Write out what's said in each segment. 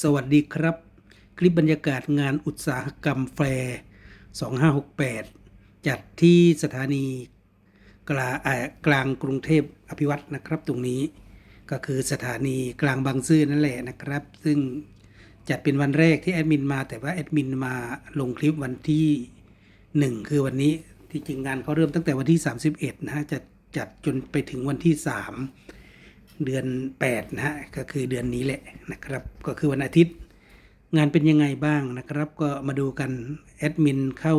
สวัสดีครับ คลิปบรรยากาศงานอุตสาหกรรมแฟร์2568 จัดที่สถานีกลากลางกรุงเทพอภิวัตนะครับ ตรงนี้ก็คือสถานีกลางบางซื่อนั่นแหละนะครับ ซึ่งจัดเป็นวันแรกที่แอดมินมา แต่ว่าแอดมินมาลงคลิปวันที่ 1 คือวันนี้ที่จริงงานเขาเริ่มตั้งแต่วันที่ 31 นะฮะจะจัดจนไปถึงวันที่ 3 เดือน8นะฮะก็คือเดือนนี้แหละนะครับ ก็คือวันอาทิตย์ งานเป็นยังไงบ้างนะครับ ก็มาดูกันแอดมินเข้า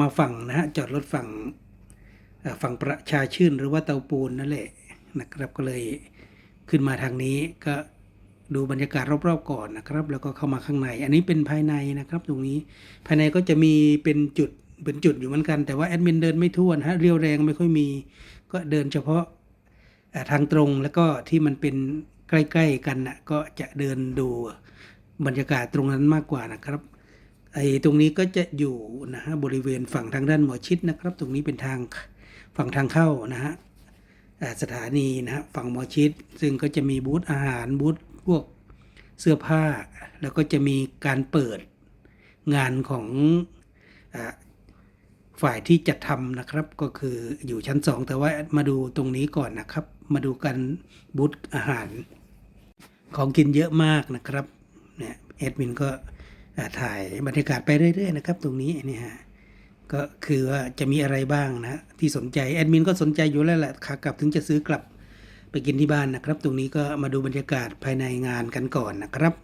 มาฝั่งนะฮะจอดรถฝั่งฝั่งประชาชื่นหรือว่าเตาปูนนั่นแหละนะครับก็เลยขึ้นมาทางนี้ก็ดูบรรยากาศรอบๆก่อนนะครับ แล้วก็เข้ามาข้างใน อันนี้เป็นภายในนะครับ ตรงนี้ภายในก็จะมีเป็นจุดเป็นจุดอยู่เหมือนกันแต่ว่าแอดมินเดินไม่ทั่วนะฮะเรียวแรงไม่ค่อยมี ก็เดินเฉพาะ ทางตรงแล้วก็ที่มันเป็นใกล้ๆกันนะก็จะเดินดูบรรยากาศตรงนั้นมากกว่านะครับไอ้ตรงนี้ก็จะอยู่นะฮะบริเวณฝั่งทางด้านหมอชิดนะครับ ตรงนี้เป็นทางฝั่งทางเข้านะฮะสถานีนะฮะฝั่งหมอชิด ซึ่งก็จะมีบูธอาหารบูธพวกเสื้อผ้า แล้วก็จะมีการเปิดงานของอฝ่ายที่จัดทำนะครับ ก็คืออยู่ชั้น 2 แต่ว่ามาดูตรงนี้ก่อนนะครับ มาดูกันบูธอาหาร ของกินเยอะมากนะครับเนี่ยแอดมินก็ถ่ายบรรยากาศไปเรื่อย ๆ นะครับ ตรงนี้เนี่ยฮะก็คือว่าจะมีอะไรบ้างนะที่สนใจแอดมินก็สนใจอยู่แล้วแหละขากลับถึงจะซื้อกลับไปกินที่บ้านนะครับ ตรงนี้ก็มาดูบรรยากาศภายในงานกันก่อนนะครับ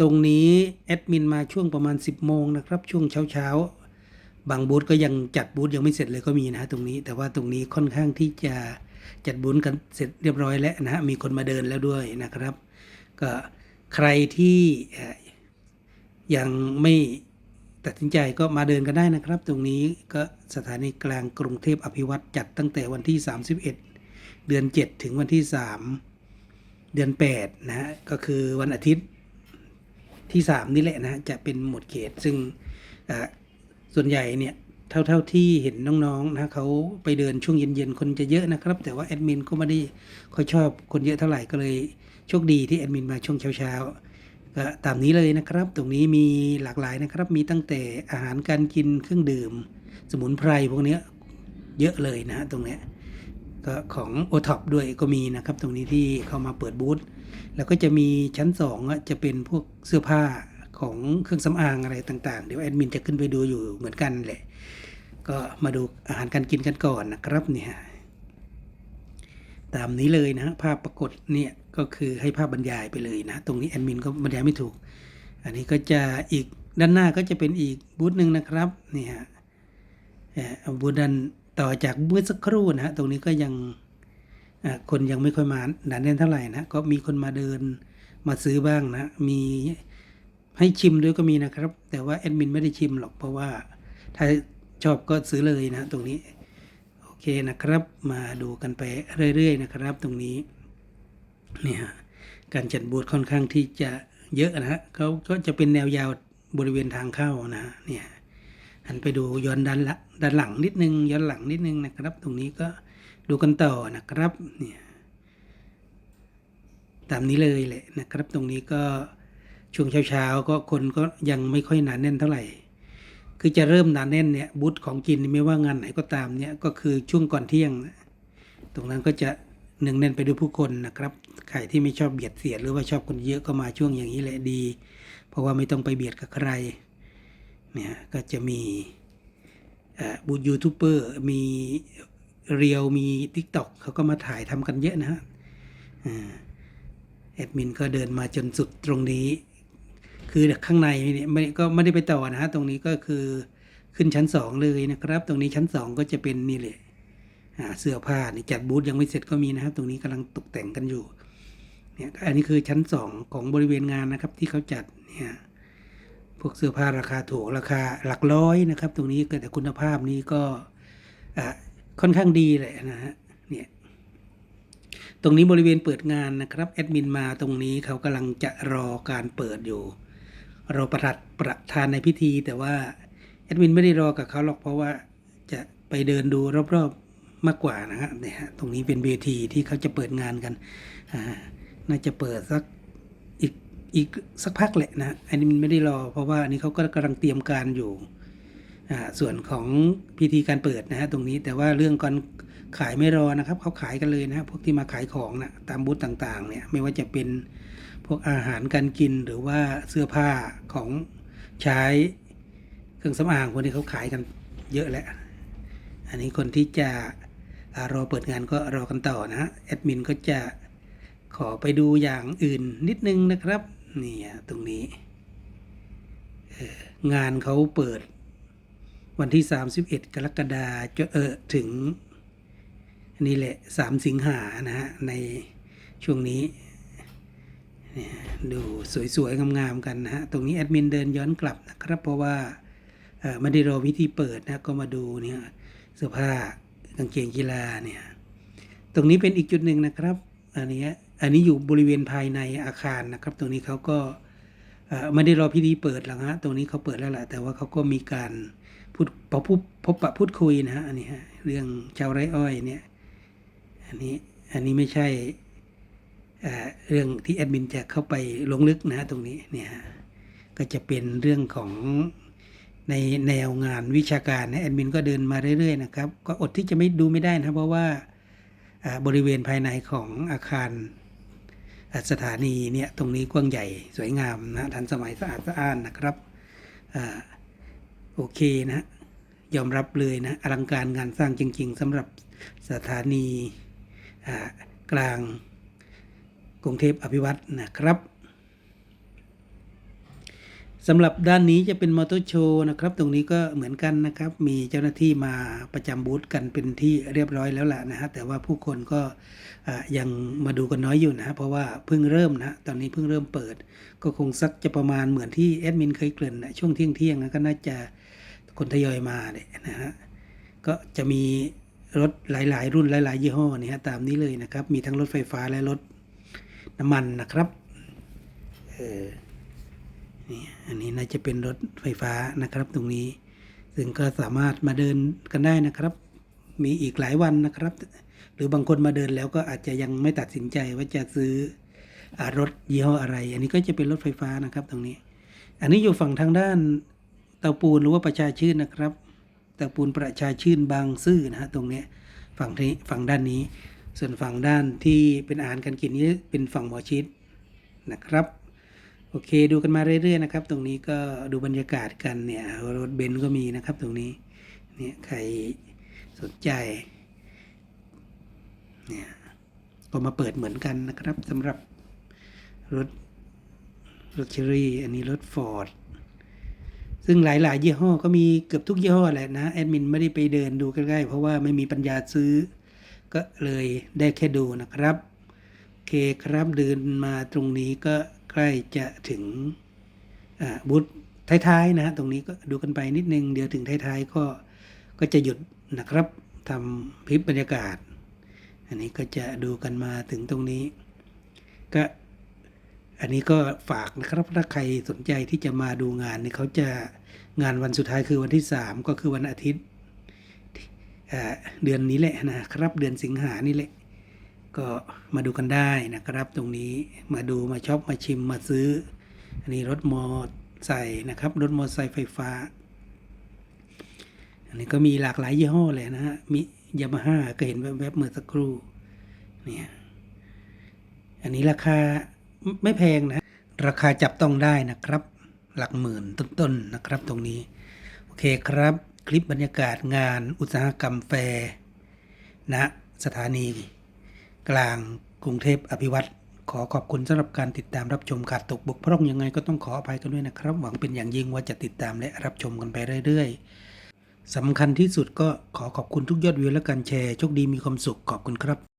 ตรงนี้แอดมินมาช่วงประมาณ 10 โมงนะครับช่วงเช้าๆบางบูธก็ยังจัดบูธยังไม่เสร็จเลยก็มีนะฮะตรงนี้ แต่ว่าตรงนี้ค่อนข้างที่จะ จัดบูธกันเสร็จเรียบร้อยแล้วนะฮะมีคนมาเดินแล้วด้วยนะครับ ก็ใครที่ยังไม่ตัดสินใจก็มาเดินกันได้นะครับ ตรงนี้ก็สถานีกลางกรุงเทพอภิวัตรจัดตั้งแต่วันที่ 31 เดือน 7 ถึงวันที่ 3 เดือน8นะฮะก็คือวันอาทิตย์ที่สามนี่แหละนะจะเป็นหมวดเขตซึ่งส่วนใหญ่เนี่ย เท่าเท่าที่เห็นน้องๆนะเขาไปเดินช่วงเย็นๆคนจะเยอะนะครับ แต่ว่าแอดมินก็ไม่ได้ค่อยชอบคนเยอะเท่าไหร่ก็เลยโชคดีที่แอดมินมาช่วงเช้าๆก็ตามนี้เลยนะครับ ตรงนี้มีหลากหลายนะครับ มีตั้งแต่อาหารการกินเครื่องดื่ม สมุนไพรพวกเนี้ยเยอะเลยนะฮะตรงนี้ก็ของโอท็อปด้วยก็มีนะครับ ตรงนี้ที่เขามาเปิดบูธแล้วก็จะมีชั้นสองอะจะเป็นพวกเสื้อผ้าของเครื่องสำอางอะไรต่างๆ เดี๋ยวแอดมินจะขึ้นไปดูอยู่เหมือนกันแหละ ก็มาดูอาหารการกินกันก่อนนะครับเนี่ยตามนี้เลยนะภาพปรากฏเนี่ยก็คือให้ภาพบรรยายไปเลยนะ ตรงนี้แอดมินก็บรรยายไม่ถูก อันนี้ก็จะอีกด้านหน้าก็จะเป็นอีกบูธหนึ่งนะครับนี่ฮะเอ่อบูธด้านต่อจากเมื่อสักครู่นะฮะตรงนี้ก็ยังอะคนยังไม่ค่อยมาหนาแน่นเท่าไหร่นะก็มีคนมาเดินมาซื้อบ้างนะ มีให้ชิมด้วยก็มีนะครับ แต่ว่าแอดมินไม่ได้ชิมหรอกเพราะว่าถ้า ชอบก็ซื้อเลยนะตรงนี้ โอเคนะครับ มาดูกันไปเรื่อยๆนะครับ ตรงนี้เนี่ยฮะการจัดบูธค่อนข้างที่จะเยอะนะฮะเขาก็จะเป็นแนวยาวบริเวณทางเข้านะเนี่ยหันไปดูย้อนด้านละด้านหลังนิดนึงย้อนหลังนิดนึงนะครับ ตรงนี้ก็ดูกันต่อนะครับเนี่ยตามนี้เลยแหละนะครับ ตรงนี้ก็ช่วงเช้าๆก็คนก็ยังไม่ค่อยหนาแน่นเท่าไหร่ คือจะเริ่มหนาแน่นเนี่ยบูธของกินไม่ว่างานไหนก็ตามเนี่ยก็คือช่วงก่อนเที่ยง ตรงนั้นก็จะหนึ่งแน่นไปด้วยผู้คนนะครับใครที่ไม่ชอบเบียดเสียดหรือว่าชอบคนเยอะก็มาช่วงอย่างนี้แหละดี เพราะว่าไม่ต้องไปเบียดกับใครเนี่ยก็จะมีอ่าบูธยูทูบเบอร์มีเรียวมี t ิ k t o k เขาก็มาถ่ายทำกันเยอะนะฮะแอดมินก็เดินมาจนสุดตรงนี้ คือข้างในเนี่ยไม่ก็ไม่ได้ไปต่อนะฮะตรงนี้ก็คือขึ้นชั้นสองเลยนะครับ ตรงนี้ชั้นสองก็จะเป็นนี่เลยอ่าเสื้อผ้านี่จัดบูธยังไม่เสร็จก็มีนะครับ ตรงนี้กำลังตกแต่งกันอยู่เนี่ยอันนี้คือชั้นสองของบริเวณงานนะครับที่เขาจัดเนี่ยพวกเสื้อผ้าราคาถูกราคาหลักร้อยนะครับ ตรงนี้ก็แต่คุณภาพนี้ก็อะค่อนข้างดีเลยนะฮะเนี่ยตรงนี้บริเวณเปิดงานนะครับแอดมินมาตรงนี้เขากำลังจะรอการเปิดอยู่ รอประทัดประธานในพิธี แต่ว่าแอดมินไม่ได้รอกับเขาหรอกเพราะว่าจะไปเดินดูรอบๆมากกว่านะฮะเนี่ยตรงนี้เป็นเวทีที่เขาจะเปิดงานกันน่าจะเปิดสักอีกอีกสักพักแหละนะอันนี้มันไม่ได้รอ เพราะว่าอันนี้เขาก็กำลังเตรียมการอยู่อ่าส่วนของพิธีการเปิดนะฮะตรงนี้แต่ว่าเรื่องการ ขายไม่รอนะครับเขาขายกันเลยนะพวกที่มาขายของนะตามบูธต่างๆเนี่ยไม่ว่าจะเป็นพวกอาหารการกินหรือว่าเสื้อผ้าของใช้เครื่องสำอางพวกนี้เขาขายกันเยอะแหละอันนี้คนที่จะอรอเปิดงานก็รอกันต่อนะฮะแอดมินก็จะขอไปดูอย่างอื่นนิดนึงนะครับนี่ตรงนี้งานเขาเปิดวันที่ 31 กรกฎาคมจะเออถึง นี่แหละ3สิงหานะฮะในช่วงนี้เนี่ยดูสวยๆงามๆกันนะฮะตรงนี้แอดมินเดินย้อนกลับนะครับ เพราะว่าไม่ได้รอวิธีเปิดนะก็มาดูเนี่ยเสื้อผ้ากางเกงกีฬาเนี่ยตรงนี้เป็นอีกจุดหนึ่งนะครับอันนี้อันนี้อยู่บริเวณภายในอาคารนะครับ ตรงนี้เขาก็ไม่ได้รอพิธีเปิดหรอกฮะตรงนี้เขาเปิดแล้วแหละแต่ว่าเขาก็มีการพูดพบพบปะพูดคุยนะฮะอันนี้ฮะเรื่องชาวไร่อ้อยเนี่ย อันนี้อันนี้ไม่ใช่เรื่องที่แอดมินจะเข้าไปลงลึกนะตรงนี้เนี่ยก็จะเป็นเรื่องของในแนวงานวิชาการนะแอดมินก็เดินมาเรื่อยๆนะครับ ก็อดที่จะไม่ดูไม่ได้นะเพราะว่าบริเวณภายในของอาคารสถานีเนี่ยตรงนี้กว้างใหญ่สวยงามนะทันสมัยสะอาดสะอ้านนะครับอโอเคนะยอมรับเลยนะอลังการงานสร้างจริง ๆสำหรับสถานี กลางกรุงเทพอภิวัตนะครับสำหรับด้านนี้จะเป็นมอเตอร์โชว์นะครับ ตรงนี้ก็เหมือนกันนะครับ มีเจ้าหน้าที่มาประจำบูธกันเป็นที่เรียบร้อยแล้วล่ะนะฮะ แต่ว่าผู้คนก็ยังมาดูกันน้อยอยู่นะฮะ เพราะว่าเพิ่งเริ่มนะ ตอนนี้เพิ่งเริ่มเปิด ก็คงสักจะประมาณเหมือนที่แอดมินเคยเกริ่นนะช่วงเที่ยงเที่ยงนะก็น่าจะคนทยอยมาเนี่ยนะฮะ ก็จะมี รถหลาย ๆ รุ่นหลาย ๆ ยี่ห้อนี่ฮะตามนี้เลยนะครับ มีทั้งรถไฟฟ้าและรถน้ำมันนะครับเออนี่อันนี้น่าจะเป็นรถไฟฟ้านะครับ ตรงนี้ ซึ่งก็สามารถมาเดินกันได้นะครับ มีอีกหลายวันนะครับ หรือบางคนมาเดินแล้วก็อาจจะยังไม่ตัดสินใจว่าจะซื้ออรถยี่ห้ออะไร อันนี้ก็จะเป็นรถไฟฟ้านะครับ ตรงนี้ อันนี้อยู่ฝั่งทางด้านเตาปูนหรือว่าประชาชื่นนะครับ ตาปูนประชาชื่นบางซื่อนะฮะตรงนี้ฝั่งที่ฝั่งด้านนี้ ส่วนฝั่งด้านที่เป็นอาหารการกินนี้เป็นฝั่งหมอชิดนะครับโอเคดูกันมาเรื่อยๆนะครับ ตรงนี้ก็ดูบรรยากาศกันเนี่ยรถเบนซ์ก็มีนะครับ ตรงนี้เนี่ยใครสนใจเนี่ยก็มาเปิดเหมือนกันนะครับสำหรับรถรถเชอรี่ อันนี้รถฟอร์ด ซึ่งหลาย ๆ ยี่ห้อก็มีเกือบทุกยี่ห้อแหละนะแอดมินไม่ได้ไปเดินดูใกล้ๆเพราะว่าไม่มีปัญญาซื้อ ก็เลยได้แค่ดูนะครับโอเคครับเดินมาตรงนี้ก็ใกล้จะถึงบูธท้าย ๆ นะฮะตรงนี้ก็ดูกันไปนิดนึง เดี๋ยวถึงท้าย ๆ ก็ก็จะหยุดนะครับทำคลิปบรรยากาศ อันนี้ก็จะดูกันมาถึงตรงนี้ ก็ อันนี้ก็ฝากนะครับถ้าใครสนใจที่จะมาดูงานเนี่ยเขาจะงานวันสุดท้ายคือวันที่ 3 ก็คือวันอาทิตย์เดือนนี้แหละนะครับเดือนสิงหานี่แหละ ก็มาดูกันได้นะครับ ตรงนี้มาดูมาช็อปมาชิมมาซื้อ อันนี้รถมอไซค์นะครับรถมอไซค์ไฟฟ้า อันนี้ก็มีหลากหลายยี่ห้อเลยนะฮะมียามาฮ่าก็เห็นแวบๆเมื่อสักครู่เนี่ยอันนี้ราคา ไม่แพงนะ ราคาจับต้องได้นะครับ หลักหมื่นต้นๆนะครับตรงนี้ โอเคครับ คลิปบรรยากาศงานอุตสาหกรรมแฟร์ณสถานี กลางกรุงเทพอภิวัตรขอขอบคุณสำหรับการติดตามรับชมขาดตกบกพร่องยังไงก็ต้องขออภัยกันด้วยนะครับ หวังเป็นอย่างยิ่งว่าจะติดตามและรับชมกันไปเรื่อยๆสำคัญที่สุดก็ขอขอบคุณทุกยอดวิวและการแชร์โชคดีมีความสุขขอบคุณครับ